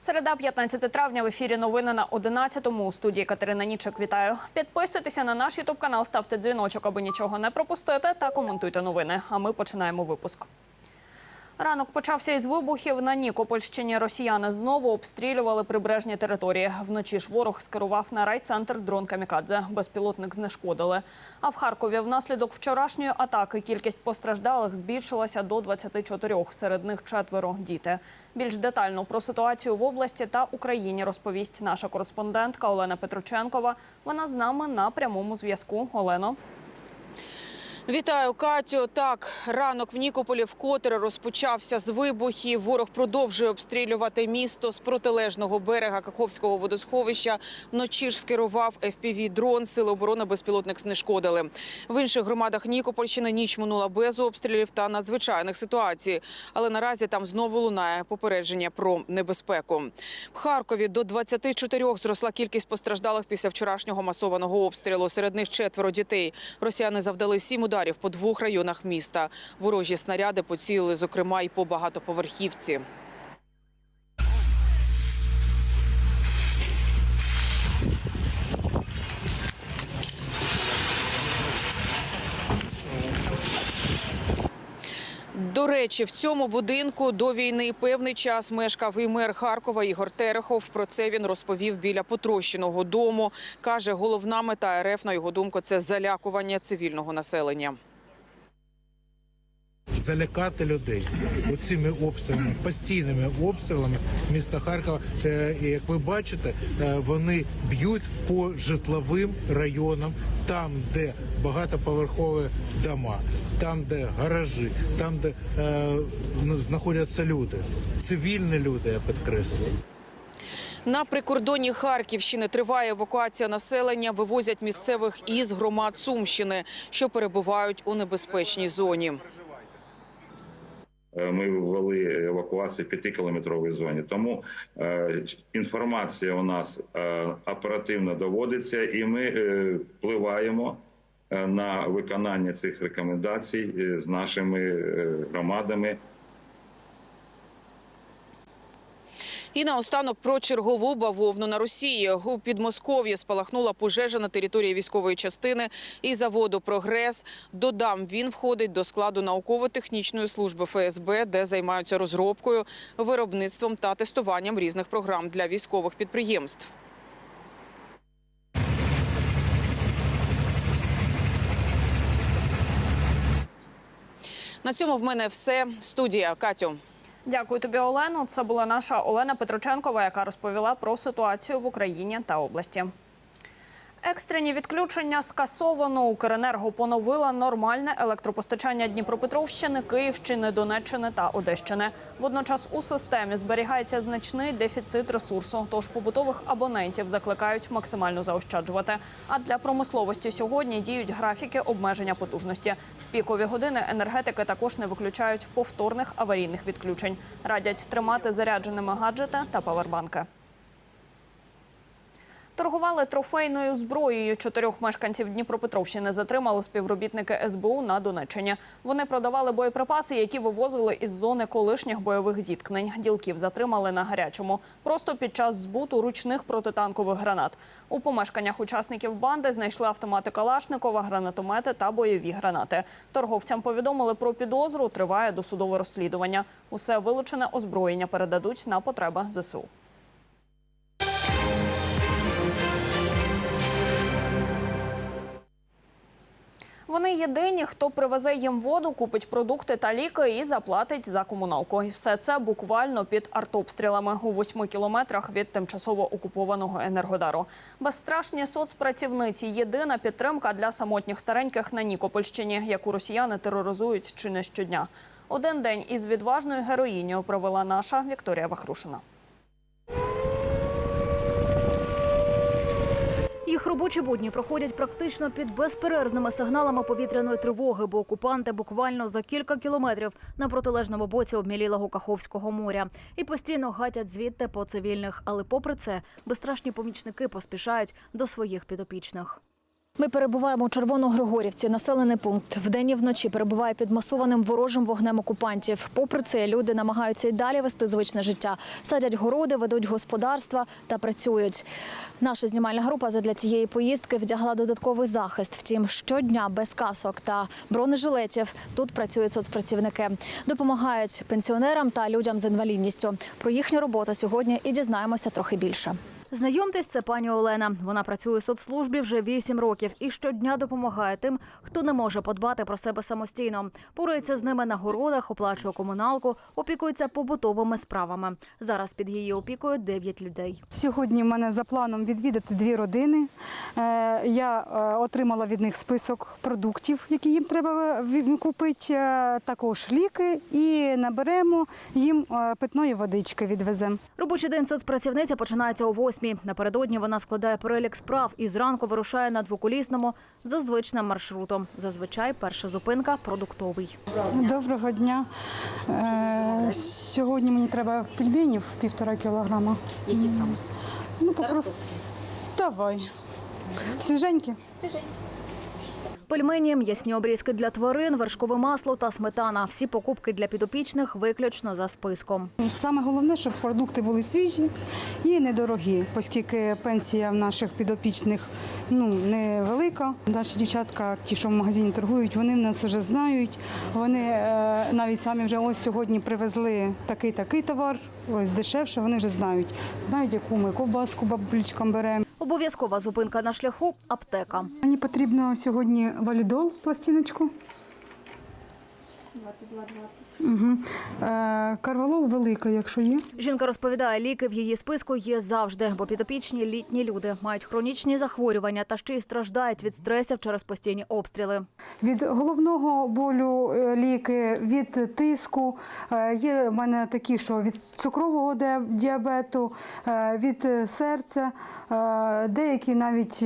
Середа, 15 травня в ефірі новини на 11-му. У студії Катерина Нічек. Вітаю. Підписуйтеся на наш ютуб канал, ставте дзвіночок, аби нічого не пропустити, та коментуйте новини. А ми починаємо випуск. Ранок почався із вибухів на Нікопольщині. Росіяни знову обстрілювали прибережні території. Вночі ж ворог скерував на райцентр дрон Камікадзе. Безпілотник знешкодили. А в Харкові внаслідок вчорашньої атаки кількість постраждалих збільшилася до 24. Серед них четверо діти. Більш детально про ситуацію в області та Україні розповість наша кореспондентка Олена Петроченкова. Вона з нами на прямому зв'язку. Олено. Вітаю, Катю. Так, ранок в Нікополі вкотре розпочався з вибухів. Ворог продовжує обстрілювати місто з протилежного берега Каховського водосховища. Вночі ж скерував fpv дрон Сили оборони безпілотник знешкодили. В інших громадах Нікопольщини ніч минула без обстрілів та надзвичайних ситуацій. Але наразі там знову лунає попередження про небезпеку. В Харкові до 24 зросла кількість постраждалих після вчорашнього масованого обстрілу. Серед них четверо дітей. Росіяни завдали сім ударів по двох районах міста. Ворожі снаряди поцілили, зокрема, і по багатоповерхівці. До речі, в цьому будинку до війни певний час мешкав і мер Харкова Ігор Терехов. Про це він розповів біля потрощеного дому. Каже, головна мета РФ, на його думку, це залякування цивільного населення. Залякати людей оцими обстрілами, постійними обстрілами міста Харкова. Е, як ви бачите, е, вони б'ють по житловим районам, там, де багатоповерхові дома, там, де гаражі, там, де е, знаходяться люди, цивільні люди, я підкреслюю. На прикордонні Харківщини триває евакуація населення. Вивозять місцевих із громад Сумщини, що перебувають у небезпечній зоні. Е, Ми ввели евакуацію в п'ятикілометровій зоні. Тому е, інформація у нас е, оперативно доводиться, і ми впливаємо на виконання цих рекомендацій з нашими громадами. І наостанок про чергову бавовну на Росії. У Підмосков'ї спалахнула пожежа на території військової частини і заводу «Прогрес». Додам, він входить до складу науково-технічної служби ФСБ, де займаються розробкою, виробництвом та тестуванням різних програм для військових підприємств. На цьому в мене все. Студія Катю. Дякую тобі, Олено. Це була наша Олена Петроченкова, яка розповіла про ситуацію в Україні та області. Екстрені відключення скасовано. Укренерго поновила нормальне електропостачання Дніпропетровщини, Київщини, Донеччини та Одещини. Водночас у системі зберігається значний дефіцит ресурсу. Тож побутових абонентів закликають максимально заощаджувати. А для промисловості сьогодні діють графіки обмеження потужності. В пікові години енергетики також не виключають повторних аварійних відключень. Радять тримати зарядженими гаджети та павербанки. Торгували трофейною зброєю. Чотирьох мешканців Дніпропетровщини затримали співробітники СБУ на Донеччині. Вони продавали боєприпаси, які вивозили із зони колишніх бойових зіткнень. Ділків затримали на гарячому, просто під час збуту ручних протитанкових гранат. У помешканнях учасників банди знайшли автомати Калашникова, гранатомети та бойові гранати. Торговцям повідомили про підозру. Триває досудове розслідування. Усе вилучене озброєння передадуть на потреби ЗСУ. Вони єдині, хто привезе їм воду, купить продукти та ліки і заплатить за комуналку. І все це буквально під артобстрілами у восьми кілометрах від тимчасово окупованого енергодару. Безстрашні соцпрацівниці єдина підтримка для самотніх стареньких на Нікопольщині, яку росіяни тероризують чи не щодня. Один день із відважною героїнею провела наша Вікторія Вахрушина. Робочі будні проходять практично під безперервними сигналами повітряної тривоги, бо окупанти буквально за кілька кілометрів на протилежному боці обмілілого Каховського моря і постійно гатять звідти по цивільних. Але попри це, безстрашні помічники поспішають до своїх підопічних. Ми перебуваємо у Червоногригорівці. Населений пункт вдень і вночі перебуває під масованим ворожим вогнем окупантів. Попри це, люди намагаються й далі вести звичне життя. Садять городи, ведуть господарства та працюють. Наша знімальна група задля цієї поїздки вдягла додатковий захист. Втім, щодня без касок та бронежилетів тут працюють соцпрацівники. Допомагають пенсіонерам та людям з інвалідністю. Про їхню роботу сьогодні і дізнаємося трохи більше. Знайомтесь, це пані Олена. Вона працює у соцслужбі вже 8 років і щодня допомагає тим, хто не може подбати про себе самостійно. Порується з ними на городах, оплачує комуналку, опікується побутовими справами. Зараз під її опікою 9 людей. Сьогодні в мене за планом відвідати дві родини. Е, Я е, отримала від них список продуктів, які їм треба купити, е, також ліки, і наберемо їм питної водички відвеземо. Робочий день соцпрацівниця починається о 8. Напередодні вона складає перелік справ і зранку вирушає на двоколісному за звичним маршрутом. Зазвичай перша зупинка продуктовий. Доброго дня. Е, Сьогодні мені треба пельменів півтора кілограма. Які саме? Ну, попрос... Давай. Свіженькі? Пельмені, м'ясні обрізки для тварин, вершкове масло та сметана. Всі покупки для підопічних виключно за списком. Саме головне, щоб продукти були свіжі і недорогі, оскільки пенсія в наших підопічних ну невелика. Наші дівчатка, ті, що в магазині торгують, вони в нас вже знають. Вони е, навіть самі вже ось сьогодні привезли такий такий товар, ось дешевше. Вони вже знають. Знають, яку ми ковбаску бабулечкам беремо. Обов'язкова зупинка на шляху аптека. Мені потрібно сьогодні валідол, пластиночку. 22,20. Угу. Е, карвалол велика, якщо є. Жінка розповідає, ліки в її списку є завжди, бо підопічні літні люди мають хронічні захворювання та ще й страждають від стресів через постійні обстріли. Від головного болю е, ліки, від тиску. Е, Є в мене такі, що від цукрового діабету, е, від серця. Деякі навіть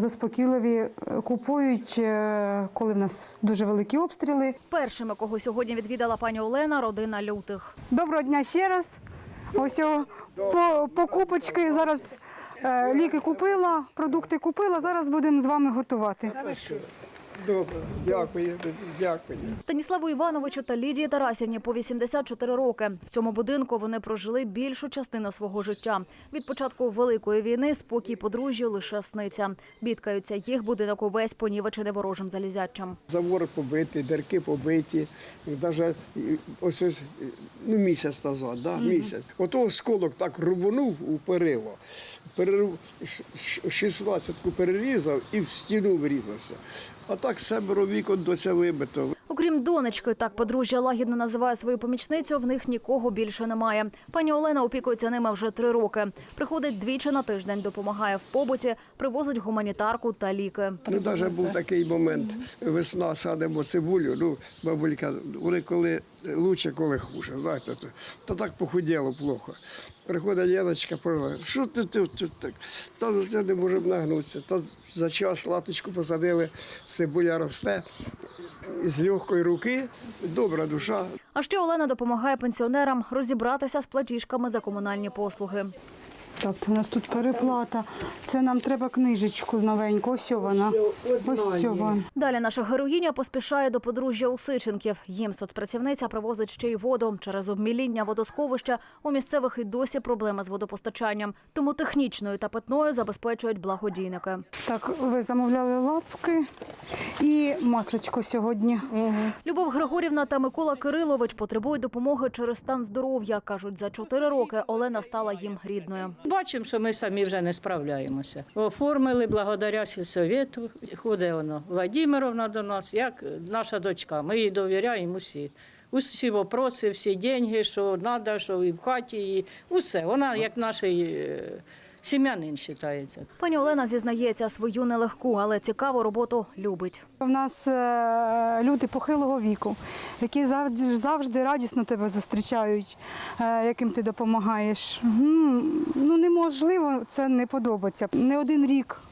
заспокійливі купують, коли в нас дуже великі обстріли. Першими, кого сьогодні відвідала пані Олена, родина лютих. Доброго дня ще раз. Ось о, по, покупочки. Зараз е, ліки купила, продукти купила. Зараз будемо з вами готувати. Добре, дякую, дякую. Станіславу Івановичу та Лідії Тарасівні по 84 роки. В цьому будинку вони прожили більшу частину свого життя. Від початку великої війни спокій подружжю лише сниться. Бідкаються їх будинок увесь понівечений ворожим залізячим. Завор побитий, дірки побиті. Навіть ось ось ну, місяць назад, да? місяць. Ото осколок так рубанув у перило. Шістнадцятку перерізав і в стіну врізався. А так семеро вікон до ця вибито. Окрім донечки, так подружжя лагідно називає свою помічницю. В них нікого більше немає. Пані Олена опікується ними вже три роки. Приходить двічі на тиждень, допомагає в побуті, привозить гуманітарку та ліки. Ну, навіть був такий момент, весна садимо цибулю, ну, бабулька, вони коли лучше, коли хуже, знаєте, то, то так похуділо плохо. Приходить Яночка, говорить, що ти тут ти, так? Та це не можемо нагнутися. Та за час латочку посадили, цибуля росте, з легкої руки, добра душа, А ще Олена допомагає пенсіонерам розібратися з платіжками за комунальні послуги. Так, це у нас тут переплата. Це нам треба книжечку новеньку. Ось вона. Ось вона. Далі наша героїня поспішає до подружжя Усиченків. Їм соцпрацівниця привозить ще й воду. Через обміління водосховища у місцевих і досі проблеми з водопостачанням. Тому технічною та питною забезпечують благодійники. Так, ви замовляли лапки і масличко сьогодні. Любов Григорівна та Микола Кирилович потребують допомоги через стан здоров'я. кажуть, за чотири роки Олена стала їм рідною. Бачимо, що ми самі вже не справляємося. Оформили благодаря сільсовету. Ходить воно Владимировна до нас, як наша дочка. Ми їй довіряємо усі. Усі вопроси, всі деньги, що треба, що і в хаті, і усе. Вона як наш е, сім'янин вважається. Пані Олена зізнається свою нелегку, але цікаву роботу любить. У нас е, люди похилого віку, які завжди, завжди радісно тебе зустрічають, е, яким ти допомагаєш. Ну неможливо це не подобається. Не один рік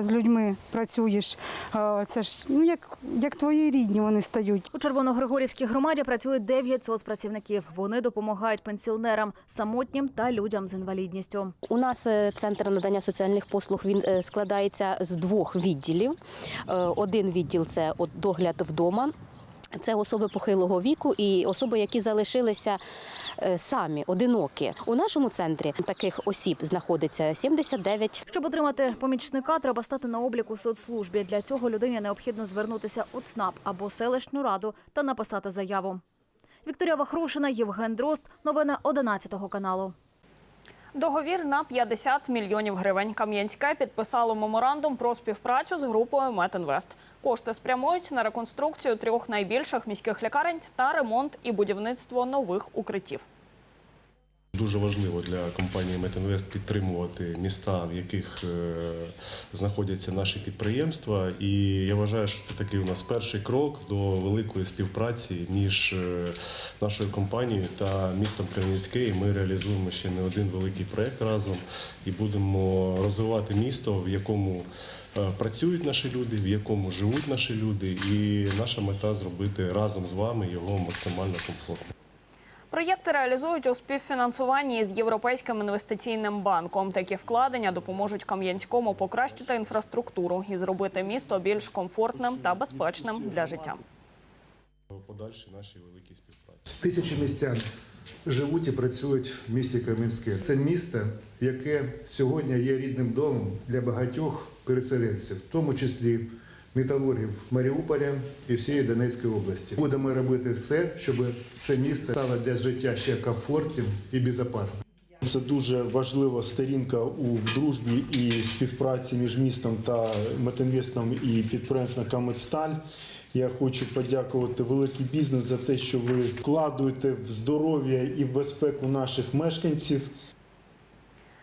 з людьми працюєш. Е, Це ж ну як, як твої рідні вони стають. У Червоногригорівській громаді працює 9 соцпрацівників. Вони допомагають пенсіонерам, самотнім та людям з інвалідністю. У нас е, центр надання соціальних послуг він е, складається з двох відділів. Е, Один відділ це догляд вдома. Це особи похилого віку і особи, які залишилися е, самі, одинокі. У нашому центрі таких осіб знаходиться 79 Щоб отримати помічника, треба стати на обліку соцслужбі. Для цього людині необхідно звернутися у ЦНАП або селищну раду та написати заяву. Вікторія Вахрушина, Євген Дрозд. Новини 11 каналу. Договір на 50 мільйонів гривень. Кам'янське підписало меморандум про співпрацю з групою Метінвест. Кошти спрямують на реконструкцію трьох найбільших міських лікарень та ремонт і будівництво нових укриттів. Дуже важливо для компанії Метінвест підтримувати міста, в яких е, знаходяться наші підприємства. І я вважаю, що це такий у нас перший крок до великої співпраці між е, нашою компанією та містом Кремінське. І ми реалізуємо ще не один великий проект разом і будемо розвивати місто, в якому е, працюють наші люди, в якому живуть наші люди. І наша мета зробити разом з вами його максимально комфортним. Проєкти реалізують у співфінансуванні з Європейським інвестиційним банком. Такі вкладення допоможуть Кам'янському покращити інфраструктуру і зробити місто більш комфортним та безпечним для життя. Подальші наші великі співпраці. Тисячі містян живуть і працюють в місті Кам'янське. Це місто, яке сьогодні є рідним домом для багатьох переселенців, в тому числі металургів Маріуполя і всієї Донецької області. Будемо робити все, щоб це місто стало для життя ще комфортним і безпечним. Це дуже важлива сторінка у дружбі і співпраці між містом та Метинвестом і підприємством Камедсталь. Я хочу подякувати великий бізнес за те, що ви вкладуєте в здоров'я і в безпеку наших мешканців.